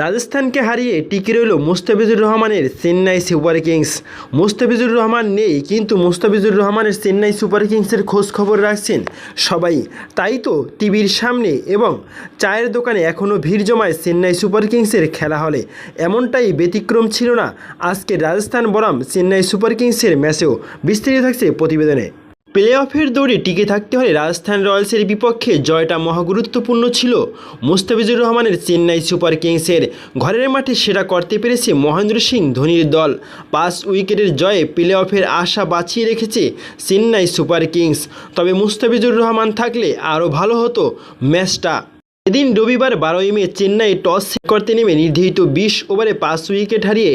রাজস্থানকে হারিয়ে টিকে রইল মুস্তাফিজুর রহমানের চেন্নাই সুপার কিংস। মুস্তাফিজুর রহমান নেই, কিন্তু মুস্তাফিজুর রহমানের চেন্নাই সুপার কিংসের খোঁজ খবর রাখছেন সবাই। তাই তো টিভির সামনে এবং চায়ের দোকানে এখনও ভিড় জমায় চেন্নাই সুপার কিংসের খেলা হলে। এমনটাই ব্যতিক্রম ছিল না আজকে রাজস্থান বনাম চেন্নাই সুপার কিংসের ম্যাচেও। বিস্তারিত থাকছে প্রতিবেদনে। প্লে অফের দৌড়ে টিকে থাকতে হলে রাজস্থান রয়্যালসের বিপক্ষে জয়টা মহাগুরুত্বপূর্ণ ছিল। মুস্তাফিজুর রহমানের চেন্নাই সুপার কিংসের ঘরের মাঠে সেরা করতে পেরেছে মহেন্দ্র সিং ধোনির দল। পাঁচ উইকেটের জয়ে প্লে অফের আশা বাঁচিয়ে রেখেছে চেন্নাই সুপার কিংস। তবে মুস্তাফিজুর রহমান থাকলে আরও ভালো হতো ম্যাচটা। এদিন রবিবার বারোই মে চেন্নাই টস করতে নেমে নির্ধারিত বিশ ওভারে পাঁচ উইকেট হারিয়ে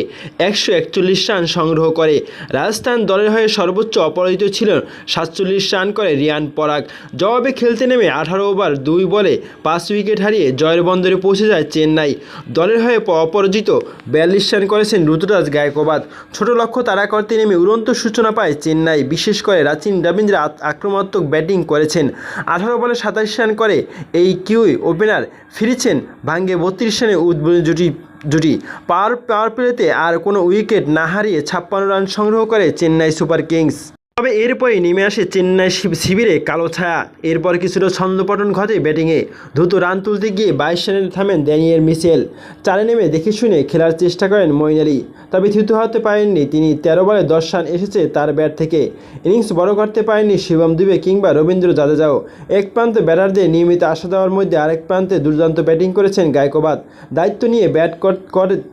একশো একচল্লিশ রান সংগ্রহ করে। রাজস্থান দলের হয়ে সর্বোচ্চ অপরাজিত ছিলেন সাতচল্লিশ রান করে রিয়ান পরাগ। জবাবে খেলতে নেমে আঠারো ওভার দুই বলে পাঁচ উইকেট হারিয়ে জয়ের বন্দরে পৌঁছে যায় চেন্নাই। দলের হয়ে অপরাজিত বিয়াল্লিশ রান করেছেন ঋতুরাজ গায়কোবাদ। ছোট লক্ষ্য তারা করতে নেমে উড়ন্ত সূচনা পায় চেন্নাই। বিশেষ করে রাচিন রবীন্দ্র আক্রমণাত্মক ব্যাটিং করেছেন। আঠারো বলে সাতাশ রান করে এই কিউই ওপেনার ফিরেছেন ভাঙ্গে বত্রিশ রানে উদ্বোধনী জুটি জুটি। পাওয়ার পাওয়ার প্লেতে আর কোনো উইকেট না হারিয়ে ছাপ্পান্ন রান সংগ্রহ করে চেন্নাই সুপার কিংস। তবে এরপরই নেমে আসে চেন্নাই শিব- শিবিরে কালো ছায়া। এরপর কিছুটা ছন্দপটন ঘটে ব্যাটিংয়ে। দ্রুত রান তুলতে গিয়ে বাইশ রানে থামেন ড্যানিয়েল মিচেল। চারে নেমে দেখে শুনে খেলার চেষ্টা করেন মঈন আলী। তবে থিত হতে পারেননি তিনি। তেরো বলে দশ রান এসেছে তার ব্যাট থেকে। ইনিংস বড় করতে পারেননি শিবম দুবে কিংবা রবীন্দ্র জাদেজাও। এক প্রান্তে ব্যাটারদের নিয়মিত আসা দেওয়ার মধ্যে আরেক প্রান্তে দুর্দান্ত ব্যাটিং করেছেন গায়কোবাদ। দায়িত্ব নিয়ে ব্যাট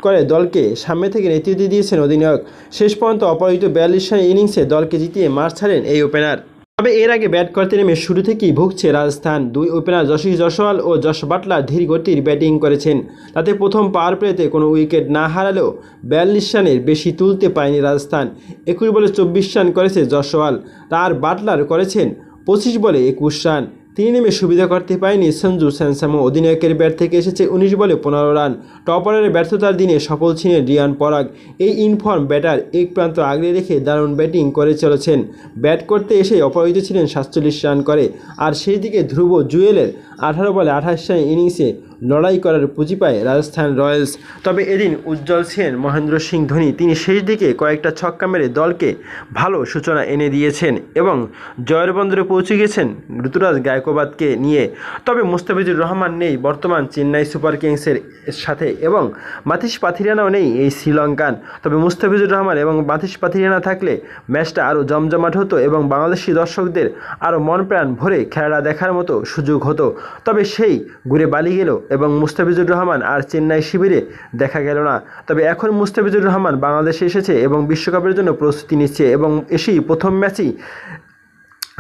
করে দলকে সামনে থেকে নেতৃত্ব দিয়েছেন অধিনায়ক। শেষ পর্যন্ত অপরাজিত বিয়াল্লিশ রানের ইনিংসে দলকে জিতিয়ে মাঠ ছাড়েন এই ওপেনার। তবে এর আগে ব্যাট করতে নেমে শুরু থেকেই ভুগছে রাজস্থান। দুই ওপেনার যশী জসওয়াল ও যশ বাটলা ধীর গতির ব্যাটিং করেছেন। তাতে প্রথম পাওয়ার প্লেতে কোনো উইকেট না হারালেও বিয়াল্লিশ রানের বেশি তুলতে পায়নি রাজস্থান। একুশ বলে চব্বিশ রান করেছে জয়সওয়াল তার বাটলার করেছেন পঁচিশ বলে একুশ রান। তিনি নেমে সুবিধা করতে পারেনি সঞ্জু স্যানসামো অধিনায়কের ব্যাট থেকে এসেছে উনিশ বলে পনেরো রান। টপারের ব্যর্থতার দিনে সফল ছিলেন রিয়ান পরাগ। এই ইনফর্ম ব্যাটার এক প্রান্ত আগলে রেখে দারুণ ব্যাটিং করে চলেছেন। ব্যাট করতে এসে অপরাজিত ছিলেন সাতচল্লিশ রান করে। আর সেই দিকে ধ্রুব জুয়েলের আঠারো বলে আঠাশ রান ইনিংসে লড়াই করার পুঁজি পায় রাজস্থান রয়্যালস। তবে এদিন উজ্জ্বল সেন, মহেন্দ্র সিং, ধোনি তিনি শেষ দিকে কয়েকটা ছক্কা মেরে দলকে ভালো সূচনা এনে দিয়েছেন এবং জয়ের বন্দরে পৌঁছে গেছেন ঋতুরাজ গায়কোবাদকে নিয়ে। তবে মুস্তাফিজুর রহমান নেই বর্তমান চেন্নাই সুপার কিংসের সাথে এবং মাথিস পাথিরানাও নেই এই শ্রীলঙ্কান। তবে মুস্তাফিজুর রহমান এবং মাথিস পাথিরানা থাকলে ম্যাচটা আরও জমজমাট হতো এবং বাংলাদেশি দর্শকদের আরও মন প্রাণ ভরে খেলাটা দেখার মতো সুযোগ হতো। তবে সেই ঘুরে বালি গেল এবং মুস্তাফিজুর রহমান আর চেন্নাই শিবিরে দেখা গেল না। তবে এখন মুস্তাফিজুর রহমান বাংলাদেশে এসেছে এবং বিশ্বকাপের জন্য প্রস্তুতি নিচ্ছে এবং এসেই প্রথম ম্যাচেই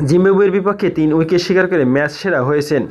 জিম্বাবুয়ের বিপক্ষে তিন উইকেট শিকার করে ম্যাচ সেরা হয়েছেন।